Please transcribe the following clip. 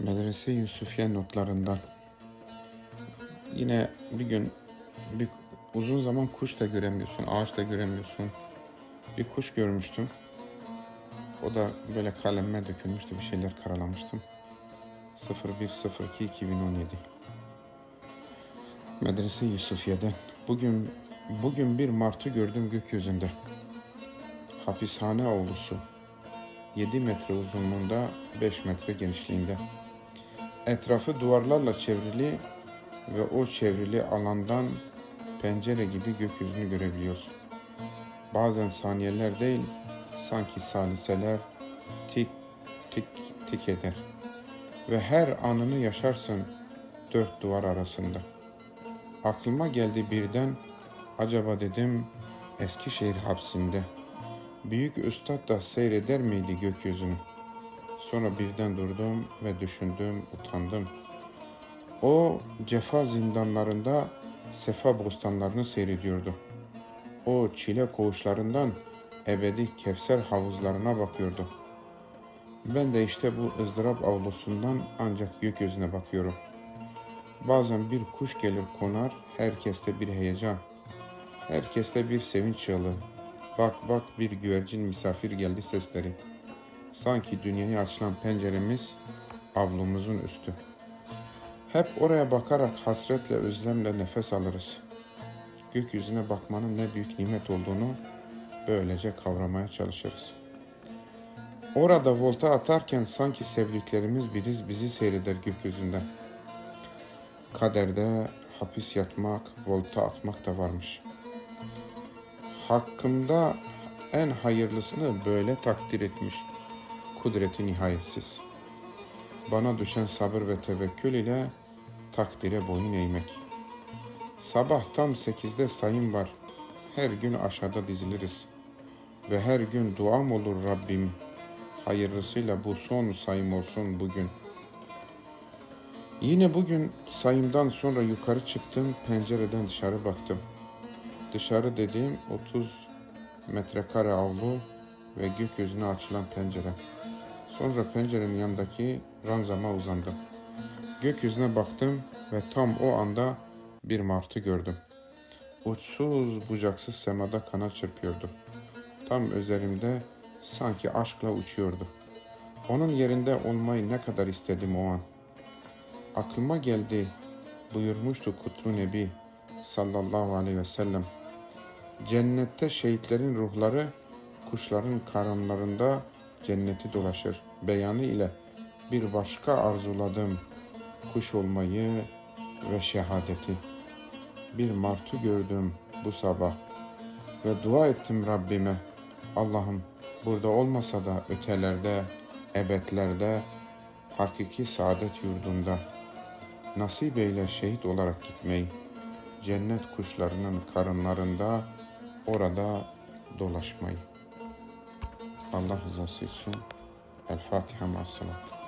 Medrese Yusufiye notlarından. Yine bir gün bir uzun zaman kuş da göremiyorsun, ağaç da göremiyorsun. Bir kuş görmüştüm. O da böyle kaleme dökülmüştü, bir şeyler karalamıştım. 0102-2017 Medrese Yusufiye'den. Bugün bugün bir martı gördüm gökyüzünde. Hapishane avlusu. 7 metre uzunluğunda, 5 metre genişliğinde. Etrafı duvarlarla çevrili ve o çevrili alandan pencere gibi gökyüzünü görebiliyorsun. Bazen saniyeler değil, sanki saliseler tik tik tik eder. Ve her anını yaşarsın dört duvar arasında. Aklıma geldi birden, acaba dedim Eskişehir hapsinde. Büyük üstad da seyreder miydi gökyüzünü? Sonra birden durdum ve düşündüm, utandım. O cefa zindanlarında sefa bostanlarını seyrediyordu. O çile koğuşlarından ebedi kevser havuzlarına bakıyordu. Ben de işte bu ızdırap avlusundan ancak gökyüzüne bakıyorum. Bazen bir kuş gelir konar, herkeste bir heyecan. Herkeste bir sevinç çığlığı. Bak bak bir güvercin misafir geldi sesleri. Sanki dünyaya açılan penceremiz avlumuzun üstü. Hep oraya bakarak hasretle özlemle nefes alırız. Gökyüzüne bakmanın ne büyük nimet olduğunu böylece kavramaya çalışırız. Orada volta atarken sanki sevdiklerimiz biriz bizi seyreder gökyüzünden. Kaderde hapis yatmak, volta atmak da varmış. Hakkımda en hayırlısını böyle takdir etmiş. Kudreti nihayetsiz. Bana düşen sabır ve tevekkül ile takdire boyun eğmek. Sabah tam sekizde sayım var. Her gün aşağıda diziliriz. Ve her gün duam olur Rabbim. Hayırlısıyla bu son sayım olsun bugün. Yine bugün sayımdan sonra yukarı çıktım, pencereden dışarı baktım. Dışarı dediğim 30 metrekare avlu ve gökyüzüne açılan pencere. Sonra pencerenin yanındaki ranzama uzandım. Gökyüzüne baktım ve tam o anda bir martı gördüm. Uçsuz bucaksız semada kanat çırpıyordu. Tam üzerimde sanki aşkla uçuyordu. Onun yerinde olmayı ne kadar istedim o an. Aklıma geldi buyurmuştu Kutlu Nebi sallallahu aleyhi ve sellem. Cennette şehitlerin ruhları kuşların karınlarında cenneti dolaşır. Beyanı ile bir başka arzuladım kuş olmayı ve şehadeti. Bir martı gördüm bu sabah ve dua ettim Rabbime. Allah'ım burada olmasa da ötelerde, ebetlerde, hakiki saadet yurdunda nasip eyle şehit olarak gitmeyi. Cennet kuşlarının karınlarında orada dolaşmayı. Allah rızası için El Fatiha ma'as salat.